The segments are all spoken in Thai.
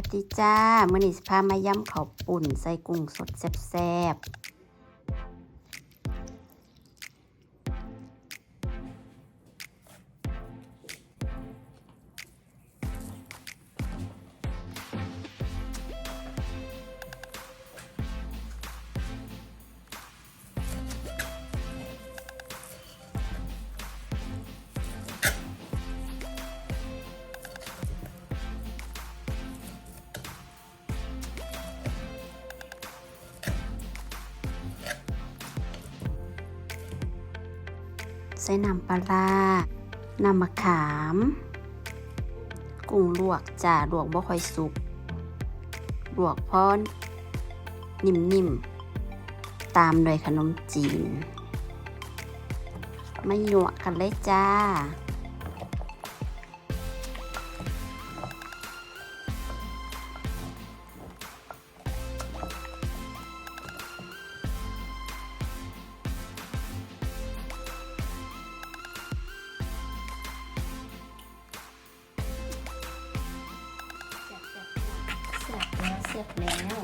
วัสดีจ้า มือนี้สิพามาย่ำข้าวปุ่น ใส่กุ้งสดแซ่บๆ ใส่น้ำปลาร้าน้ำมะขาม กุ้งลวกจ้าลวกบ่ค่อยสุกลวกพอนิ่มๆ ตามด้วยขนมจีน ไม่หยวกกันเลยจ้า ล้วเสร็จแล้ว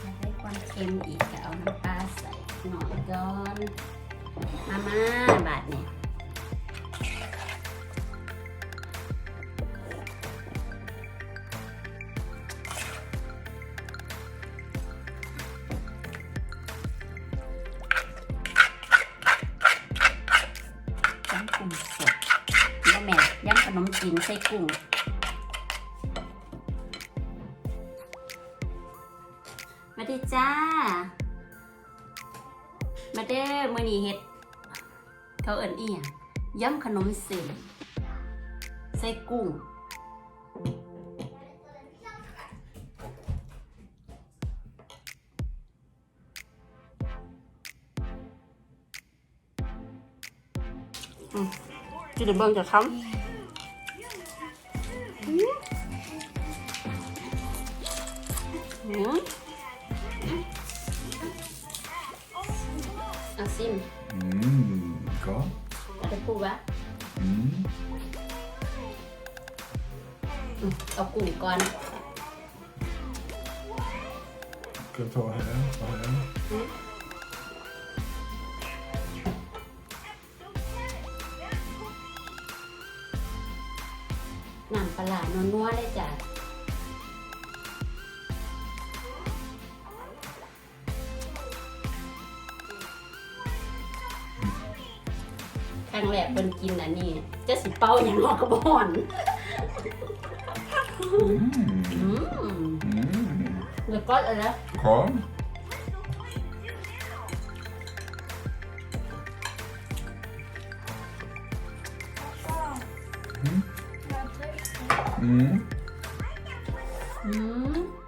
อยากได้ความเค็มอีกก็เอาน้ำปลาใส่หน่อยก่อนมามาบาดเนี่ยย่างกุ้งสดแล้วแม่ย่างขนมจีนใส่กุ้ง มาดิจ้า มาเด้อมือนีเฮ็ด เขาเอิ้นอีหยังยำขนมเส้นใส่กุ้งกินเบิ่งจะคำอืม เอาซิม Mm, gott. จะพูดว่า Mm. เอากุ้งก่อน Ska jag ta här? Ta här. หนังปลาหลานัวๆเลยจ้ะ ครั้งแรกเพิ่นกินอันนี้จะสิเป้าอย่างนอกกระบอน Mm. อืม Mm. แล้วก็อะไรนะ Kom. Mm. Mm. อืม Mm.